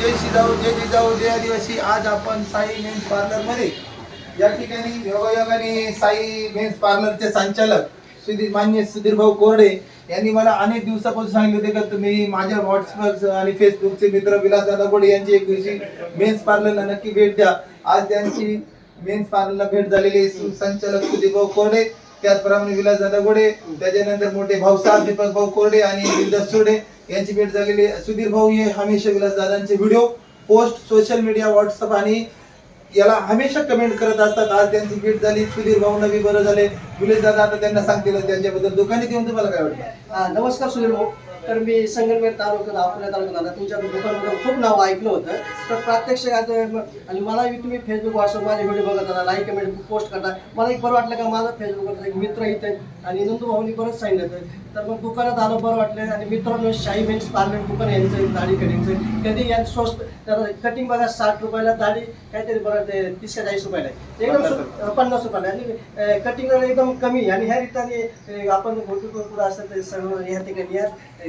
जय शिजाऊ जय जिजाऊ जय आदिवासी. आज आपण साई मेन्स पार्लरमध्ये या ठिकाणी योगायोगाने साई मेन्स पार्लरचे संचालक सुधीर मान्य सुधीर भाऊ कोरडे यांनी मला अनेक दिवसापासून सांगितले होते का तुम्ही माझ्या व्हॉट्सअप आणि फेसबुकचे मित्र विलास दादा गोडे यांची एक दिवशी मेन्स पार्लरला नक्की भेट द्या. आज त्यांची मेन्स पार्लरला भेट झालेली संचालक सुधीर भाऊ कोरडे त्याचप्रमाणे विलास दादा गोडे त्याच्यानंतर मोठे भाऊसाहेब दीपक भाऊ कोरडे आणि विलदास सुर्डे. यांची भेट झालेली सुधीर भाऊ हे हमेशा Vilas दादांचे video post social media WhatsApp आणि याला हमेशा कमेंट करत असतात. आज त्यांची भेट झाली. सुधीर भाऊ नवी बरं झाले. विलेश दादा आता त्यांना सांगतील त्यांच्याबद्दल दुकानात देऊन तुम्हाला काय वाटतं? हा, नमस्कार सुधीर भाऊ. तर मी संगमेर तालुक्यात अकोला तालुक्यात तुमच्या दुकानाबद्दल खूप नाव ऐकलं होतं. तर प्रत्यक्ष आता आणि मलाही तुम्ही फेसबुक व्हॉट्सअप माझे व्हिडिओ बघत होता लाईक कमेंट पोस्ट करता. मला एक बरं वाटलं का माझा फेसबुकवर एक मित्र इथे आणि नंदू भाऊनी बरंच सांगितलं तर मग दुकानात आलं बरं वाटलं. आणि मित्रांनो शाही मेन्स पार्लर दुकान यांचं दाढी कटिंगचं. कधी यांचं स्वस्त तर कटिंग बघा साठ रुपयाला दाढी काहीतरी बरं ते तीस का चाळीस रुपयाला आहे. एकदम पन्नास रुपयाला आणि कटिंग एकदम कमी आणि ह्या रीतीने आपण पुढं असतात ते सर्व ह्या ठिकाणी या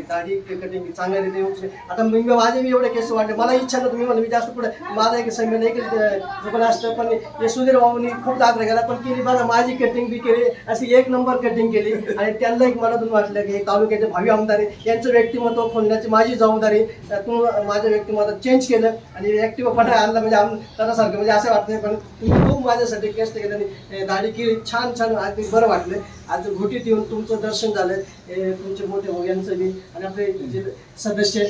दाढी कटिंग चांगल्या रीती होऊ शकते. आता मी माझे मी एवढे केस वाटले मला इच्छा नव्हती. मी म्हणलं मी जास्त पुढे माझा एक समय एक अं, दुकान असतं. पण हे सुधीर भाऊनी खूप आग्रह केला. पण केली बघा माझी कटिंग बी केली. अशी एक नंबर कटिंग केली. आणि त्यांना एक मनातून वाटलं की हे तालुक्याचे भावी आमदार यांचं व्यक्तिमत्व खोलण्याची माझी जबाबदारी त्यातून माझं व्यक्तिमत्व चेंज केलं आणि ऍक्टिव्ह आणलं म्हणजे आम त्याच्यासारखं म्हणजे असं वाटतं पण तुम्ही खूप माझ्यासाठी कष्ट केले आणि हे दाढी केली. छान छान. अगदी बरं वाटलं. आज घोटीत येऊन तुमचं दर्शन झालं. हे तुमचे मोठे भाऊ यांचं बी आणि आपले जे सदस्य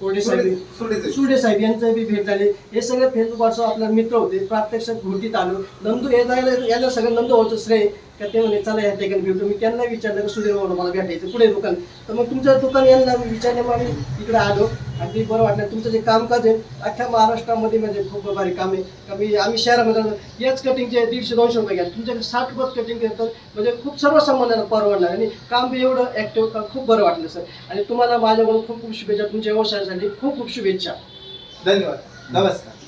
कोरडे साहेब सुडे साहेब यांचं बी भेट झाली. हे सगळे फेसबुक व्हॉट्सअप आपले मित्र होते. प्रत्यक्षात घोटीत आलो. नंदू यायला याला सगळं नंदू होतं श्रेय. का ते म्हणे चला या ठिकाणी भेटू. मी त्यांना विचारलं की सुधीर भाऊ मला भेटायचं पुढे दुकान? तर मग तुमचं दुकान यांना विचारले मग आम्ही इकडे आलो. अगदी बरं वाटलं तुमचं जे कामकाज आहे अख्ख्या महाराष्ट्रामध्ये म्हणजे खूप भारी काम आहे. आम्ही शहरामध्ये राहतो. याच कटिंगचे दीडशे दोनशे रुपये घ्या. तुमच्याकडे साठ रुपयात कटिंग करतात म्हणजे खूप सर्वसामान्यांना परवडणार आणि काम बी एवढं ॲक्टिव्ह खूप बरं वाटलं सर आणि तुम्हाला माझ्याकडून खूप खूप शुभेच्छा. तुमच्या व्यवसायासाठी खूप खूप शुभेच्छा. धन्यवाद. नमस्कार.